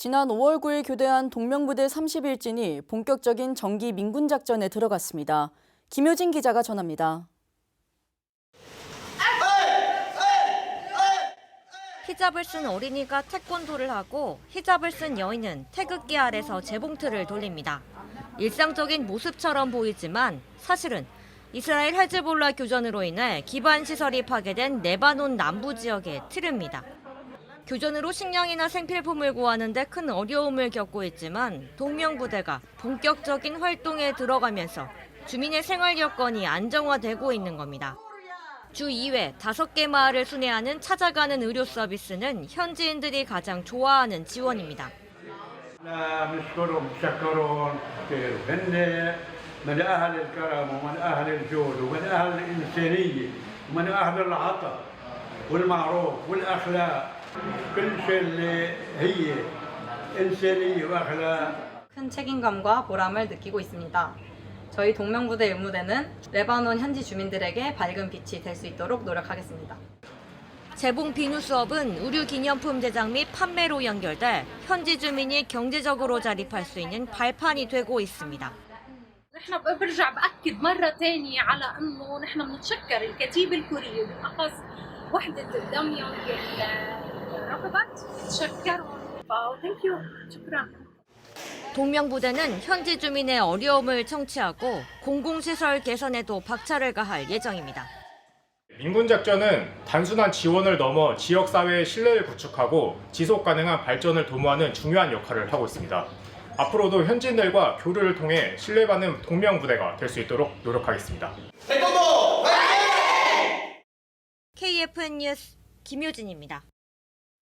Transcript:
지난 5월 9일 교대한 동명부대 30일진이 본격적인 정기 민군 작전에 들어갔습니다. 김효진 기자가 전합니다. 히잡을 쓴 어린이가 태권도를 하고 히잡을 쓴 여인은 태극기 아래서 재봉틀을 돌립니다. 일상적인 모습처럼 보이지만 사실은 이스라엘 헤즈볼라 교전으로 인해 기반 시설이 파괴된 레바논 남부 지역의 틀입니다. 교전으로 식량이나 생필품을 구하는데 큰 어려움을 겪고 있지만 동명부대가 본격적인 활동에 들어가면서 주민의 생활 여건이 안정화되고 있는 겁니다. 주 2회 5개 마을을 순회하는 찾아가는 의료 서비스는 현지인들이 가장 좋아하는 지원입니다. لا بنشكرهم بشكرهم كثير هن من اهل الكرم ومن اهل الجود ومن اهل الانسانيه ومن اهل العطاء والمعروف والاخلاق كل شيء اللي هي انسانيه واخلاق 큰 책임감과 보람을 느끼고 있습니다. 저희 동명부대 의무대는 레바논 현지 주민들에게 밝은 빛이 될 수 있도록 노력하겠습니다. 재봉 비누 수업은 의류 기념품 제작 및 판매로 연결돼 현지 주민이 경제적으로 자립할 수 있는 발판이 되고 있습니다. نحن برجع باكد مره ثانيه على انه نحن بنتشكر الكتيبه الكوريه وبالاخص وحده الدميان رغبت نتشكرهم ثانك يو شكرا 동명부대는 현지 주민의 어려움을 청취하고 공공시설 개선에도 박차를 가할 예정입니다. 민군 작전은 단순한 지원을 넘어 지역 사회의 신뢰를 구축하고 지속 가능한 발전을 도모하는 중요한 역할을 하고 있습니다. 앞으로도 현지인들과 교류를 통해 신뢰받는 동명 부대가 될 수 있도록 노력하겠습니다. KFN 뉴스 김효진입니다.